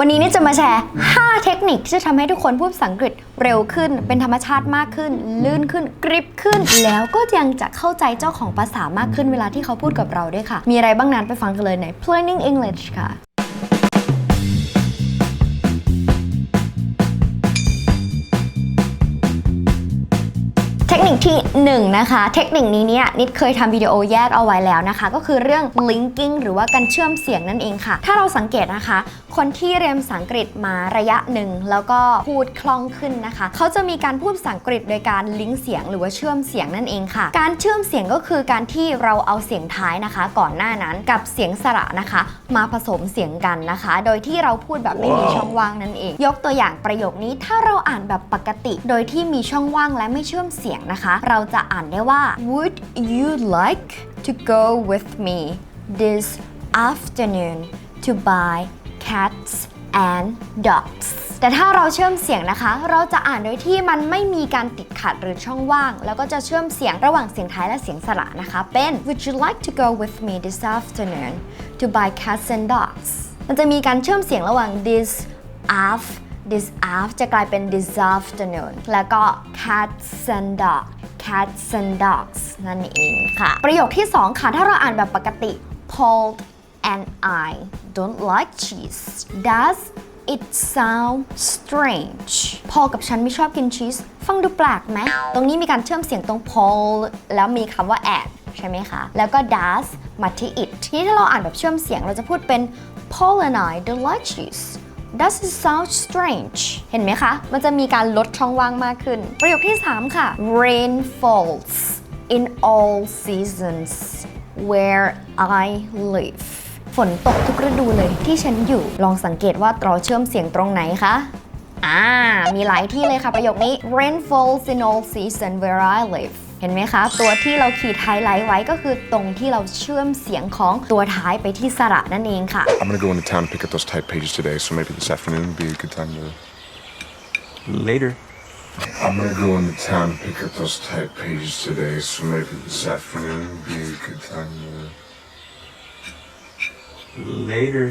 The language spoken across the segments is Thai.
วันนี้นี่จะมาแชร์ 5 เทคนิคที่จะทำให้ทุกคนพูดภาษาอังกฤษเร็วขึ้น เป็นธรรมชาติมากขึ้น ลื่นขึ้น กริบขึ้น แล้วก็ยังจะเข้าใจเจ้าของภาษามากขึ้นเวลาที่เขาพูดกับเราด้วยค่ะ มีอะไรบ้างนั้นไปฟังกันเลยใน Planning English ค่ะ คที่ 1 นะคะ เทคนิคนี้เนี่ยนิดเคยทำวิดีโอแยกเอาไว้แล้วนะคะ ก็คือเรื่อง linking หรือว่าการเชื่อมเสียงนั่นเองค่ะ ถ้าเราสังเกตนะคะ คนที่เรียนภาษาอังกฤษมาระยะหนึ่ง แล้วก็พูดคล่องขึ้นนะคะ เขาจะมีการพูดภาษาอังกฤษโดยการลิงก์เสียงหรือว่าเชื่อมเสียงนั่นเองค่ะ การเชื่อมเสียงก็คือการที่เราเอาเสียงท้ายนะคะ ก่อนหน้านั้นกับเสียงสระนะคะ มาผสมเสียงกันนะคะ โดยที่เราพูดแบบไม่มีช่องว่างนั่นเอง ยกตัวอย่างประโยคนี้ถ้าเราอ่านแบบปกติ โดยที่มีช่องว่างและไม่เชื่อมเสียงนะคะเราจะอ่านได้ว่า Would you like to go with me this afternoon to buy cats and dogs แต่ถ้าเราเชื่อมเสียงนะคะ เราจะอ่านโดยที่มันไม่มีการติดขัดหรือช่องว่าง แล้วก็จะเชื่อมเสียงระหว่างเสียงท้ายและเสียงสระนะคะ เป็น Would you like to go with me this afternoon to buy cats and dogs มันจะมีการเชื่อมเสียงระหว่าง this af this af จะกลายเป็น this afternoon แล้วก็ cats and dogs cats and dogs นั่นเองค่ะ ประโยคที่ 2 ค่ะ ถ้าเราอ่านแบบปกติ Paul and I don't like cheese does it sound strange พอกับฉันไม่ชอบกินชีส ฟังดูแปลกไหม ตรงนี้มีการเชื่อมเสียงตรง Paul แล้วมีคำว่า and ใช่ไหมคะ แล้วก็ does มาที่ it ทีนี้ถ้าเราอ่านแบบเชื่อมเสียงเราจะพูดเป็น Paul and I don't like cheese Does it sound strange เห็นไหมคะ มันจะมีการลดช่องว่างมากขึ้น ประโยคที่ 3 ค่ะ Rain falls in all seasons where I live ฝนตกทุกฤดูเลยที่ฉันอยู่ ลองสังเกตว่าเราเชื่อมเสียงตรงไหนคะอ่า มีหลายที่เลยค่ะประโยคนี้ Rain falls in all season where I live ห็นไหมคะ ตัวที่เราขีดไฮไลท์ไว้ก็คือตรงที่เราเชื่อมเสียงของตัวท้ายไปที่สระนั่นเองค่ะ I'm gonna go into town and pick up those type pages today, so maybe this afternoon would be a good time to. Later. I'm gonna go into town and pick up those type pages today, so maybe this afternoon would be a good time to. Later.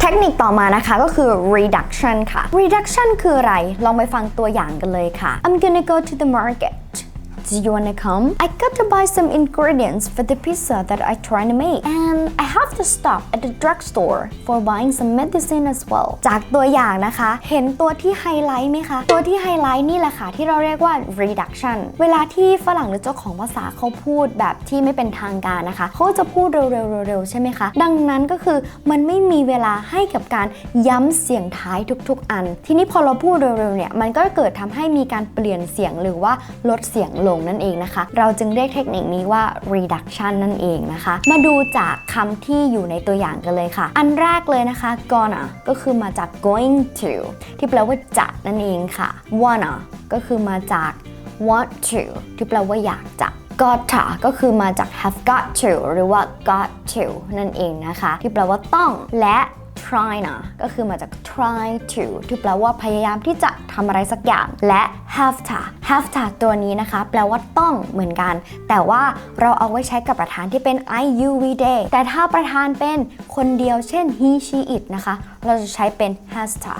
เทคนิคต่อมานะคะก็คือ reduction ค่ะ reduction คืออะไร ลองไปฟังตัวอย่างกันเลยค่ะ I'm gonna go to the market Do you wanna come? I got to buy some ingredients for the pizza that I trying to make and I have to stop at the drugstore for buying some medicine as well จากตัวอย่างนะคะ เห็นตัวที่ไฮไลท์ไหมคะ ตัวที่ไฮไลท์นี่แหละค่ะ ที่เราเรียกว่า reduction เวลาที่ฝรั่งหรือเจ้าของภาษาเขาพูดแบบที่ไม่เป็นทางการนะคะ เขาจะพูดเร็วๆๆๆใช่ไหมคะ ดังนั้นก็คือมันไม่มีเวลาให้กับการย้ำเสียงท้ายทุกๆ อัน ทีนี้พอเราพูดเร็วๆเนี่ยมันก็เกิดทำให้มีการเปลี่ยนเสียงหรือว่าลดเสียงลงนั่นเองนะคะ เราจึงเรียกเทคนิคนี้ว่า reduction นั่นเองนะคะ มาดูจากคำที่อยู่ในตัวอย่างกันเลยค่ะ อันแรกเลยนะคะ gonna ก็คือมาจาก going to ที่แปลว่าจะนั่นเองค่ะ wanna ก็คือมาจาก want to ที่แปลว่าอยากจะ gotta ก็คือมาจาก have got to หรือว่า got to นั่นเองนะคะ ที่แปลว่าต้องและ try นะ ก็คือมาจาก try to ที่แปลว่าพยายามที่จะทำอะไรสักอย่าง และ have to have to ตัวนี้นะคะ แปลว่าต้องเหมือนกัน แต่ว่าเราเอาไว้ใช้กับประธานที่เป็น I you we they แต่ถ้าประธานเป็นคนเดียวเช่น he she it นะคะ เราจะใช้เป็น has to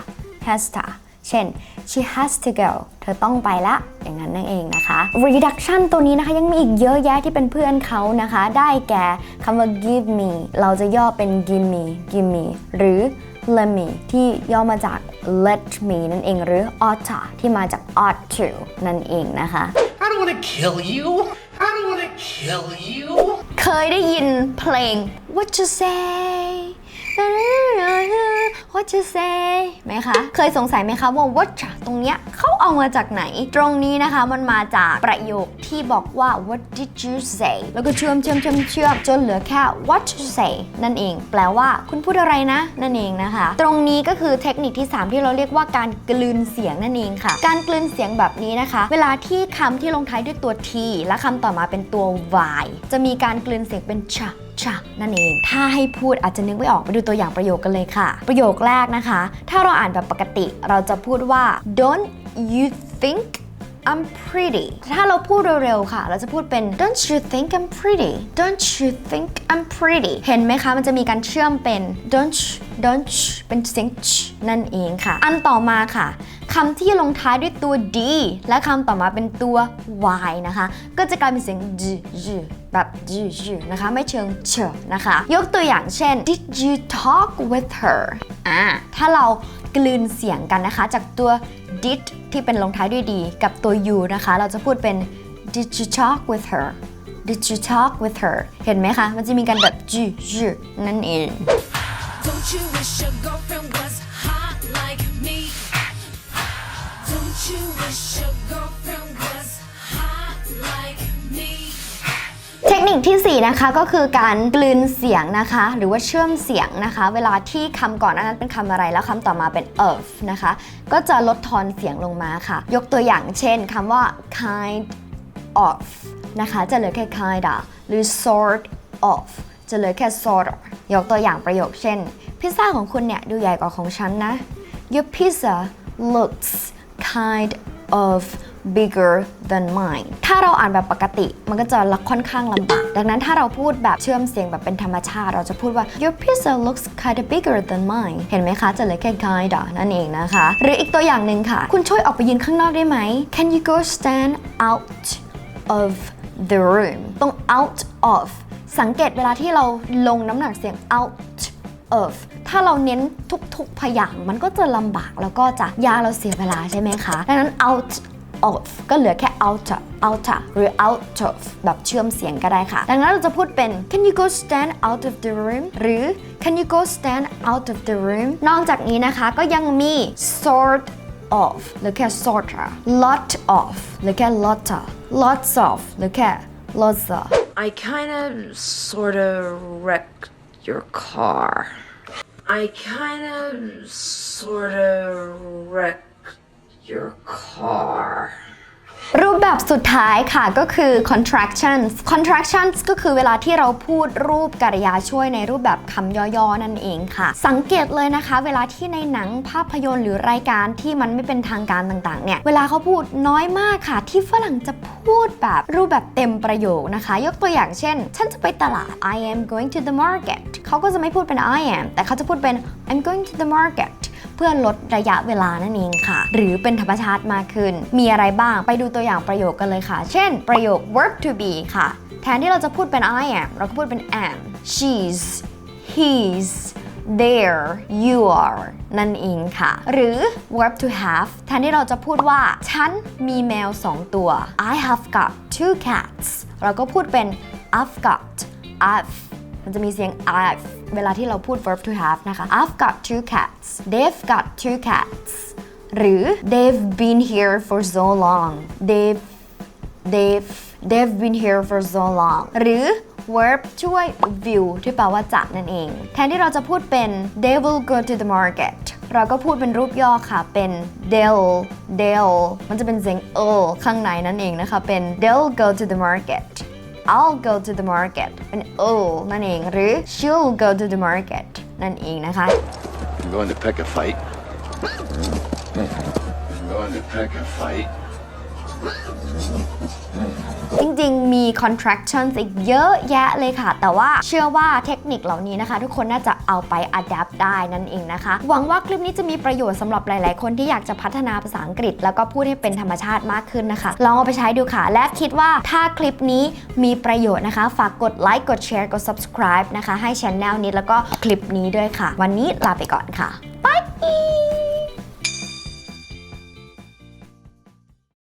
has to เช่น she has to go เธอต้องไปละ อย่างนั้นนั่นเองนะคะ reduction ตัวนี้นะคะยังมีอีกเยอะแยะที่เป็นเพื่อนเขานะคะ ได้แก่คำว่า give me เราจะย่อเป็น give me give me หรือ let me ที่ย่อมาจาก let me นั่นเองหรือ ought to ที่มาจาก ought to นั่นเองนะคะ I don't want to kill you. I don't want to kill you. เคยได้ยินเพลง What you say What you say ไหมคะ เคยสงสัยไหมคะว่า What ตรงเนี้ยเขาเอามาจากไหน ตรงนี้นะคะมันมาจากประโยคที่บอกว่า What did you say แล้วก็เชื่อมเชื่อมเชื่อมเชื่อมจนเหลือแค่ What you say นั่นเอง แปลว่าคุณพูดอะไรนะ นั่นเองนะคะ ตรงนี้ก็คือเทคนิคที่ 3 ที่เราเรียกว่าการกลืนเสียงนั่นเองค่ะ การกลืนเสียงแบบนี้นะคะ เวลาที่คำที่ลงท้ายด้วยตัว t และคำต่อมาเป็นตัว y จะมีการกลืนเสียงเป็นชะชะนั่นเอง ถ้าให้พูดอาจจะนึกไม่ออกไปดูตัวอย่างประโยคกันเลยค่ะ ประโยคแรกนะคะ ถ้าเราอ่านแบบปกติเราจะพูดว่า don't you think I'm pretty ถ้าเราพูดเร็วๆค่ะ เราจะพูดเป็น don't you think I'm pretty don't you think I'm pretty เห็นไหมคะ มันจะมีการเชื่อมเป็น don't don't เป็นเสียงนั่นเองค่ะ อันต่อมาค่ะคำที่ลงท้ายด้วยตัว d และคำต่อมาเป็นตัว y นะคะ ก็จะกลายเป็นเสียง j j แบบ j j นะคะ ไม่เชิงเชนะคะ ยกตัวอย่างเช่น did you talk with her อ่าถ้าเรา กลืนเสียงกันนะคะ จากตัว did ที่เป็นลงท้ายด้วย d กับตัว you นะคะ เราจะพูดเป็น did you talk with her did you talk with her เห็นไหมคะ มันจะมีการแบบ j j นั่นเอง Don't you wish your girlfriend was hot like me? Don't you wish your girlfriend นิคที่ 4 นะคะก็คือการกลืนเสียงนะคะ หรือว่าเชื่อมเสียงนะคะ เวลาที่คำก่อนหนานั้นเป็นคำอะไรแล้วคำต่อมาเป็น of นะคะ ก็จะลดทอนเสียงลงมาค่ะ ยกตัวอย่างเช่นคำว่า kind of นะคะจะเหลือแค่ kinda หรือ sort of จะเหลือแค่ sort of ยกตัวอย่างประโยคเช่น พิซซ่าของคุณเนี่ยดูใหญ่กว่าของฉันนะ Your pizza looks kind of bigger than mine ถ้าเราอ่านแบบปกติมันก็จะค่อนข้างลำบาก ดังนั้นถ้าเราพูดแบบเชื่อมเสียงแบบเป็นธรรมชาติ เราจะพูดว่า your pizza looks kind of bigger than mine เห็นไหมคะจะเลือแค่ kind of นั่นเองนะคะ หรืออีกตัวอย่างหนึ่งค่ะ คุณช่วยออกไปยืนข้างนอกได้ไหม Can you go stand out of the room ตรง out of สังเกตเวลาที่เราลงน้ำหนักเสียง out of ถ้าเราเน้นทุกๆ พยางค์มันก็จะลำบากแล้วก็จะยากเราเสียเวลาใช่ไหมคะ ดังนั้น out of ก็เหลือแค่ out out หรือ out of แบบเชื่อมเสียงก็ได้ค่ะ ดังนั้นเราจะพูดเป็น can you go stand out of the room หรือ can you go stand out of the room นอกจากนี้นะคะก็ยังมี sort of หรือแค่ sort of lot of หรือแค่ lot of lots of หรือแค่ lots of I kind of sort of wrecked your car. I kind of sort of wrecked your car. รูปแบบสุดท้ายค่ะก็คือ contractions contractions ก็คือเวลาที่เราพูดรูปกริยาช่วยในรูปแบบคำย่อๆ นั่นเองค่ะ สังเกตเลยนะคะ เวลาที่ในหนังภาพยนตร์หรือรายการที่มันไม่เป็นทางการต่างๆ เนี่ย เวลาเขาพูดน้อยมากค่ะ ที่ฝรั่งจะพูดแบบรูปแบบเต็มประโยคนะคะ ยกตัวอย่างเช่น ฉันจะไปตลาด I am going to the market เขาก็จะไม่พูดเป็น I am แต่เขาจะพูดเป็น I'm going to the market เพื่อลดระยะเวลานั่นเองค่ะ หรือเป็นธรรมชาติมากขึ้น มีอะไรบ้างไปดูตัวอย่างประโยคกันเลยค่ะ เช่น ประโยค verb to be ค่ะ แทนที่เราจะพูดเป็น I am เราก็พูดเป็น am she's he's there you are นั่นเองค่ะ หรือ verb to have แทนที่เราจะพูดว่า ฉันมีแมว 2 ตัว I have got two cats เราก็พูดเป็น I've got I've มันจะมีเสียง I've เวลาที่เราพูด verb to have นะคะ I've got two cats they've got two cats หรือ they've been here for so long they've they've they've been here for so long หรือ verb ช่วย will ที่แปลว่าจะนั่นเอง แทนที่เราจะพูดเป็น they will go to the market เราก็พูดเป็นรูปย่อค่ะ เป็น they'll they'll มันจะเป็นเสียง o ข้างในนั่นเองนะคะ เป็น they'll go to the market I'll go to the market เป็น o นั่นเอง หรือ she'll go to the market นั่นเองนะคะ I'm going to pick a fight. I'm going to pick a fight. จริงๆ มี contractions อีกเยอะแยะเลยค่ะ แต่ว่าเชื่อว่าเทคนิคเหล่านี้นะคะ ทุกคนน่าจะเอาไป adapt ได้นั่นเองนะคะ หวังว่าคลิปนี้จะมีประโยชน์สำหรับหลายๆ คนที่อยากจะพัฒนาภาษาอังกฤษ แล้วก็พูดให้เป็นธรรมชาติมากขึ้นนะคะ ลองเอาไปใช้ดูค่ะ และคิดว่าถ้าคลิปนี้มีประโยชน์นะคะ ฝากกดไลค์กดแชร์กด subscribe นะคะ ให้ช anel นี้แล้วก็คลิปนี้ด้วยค่ะ วันนี้ลาไปก่อนค่ะบาย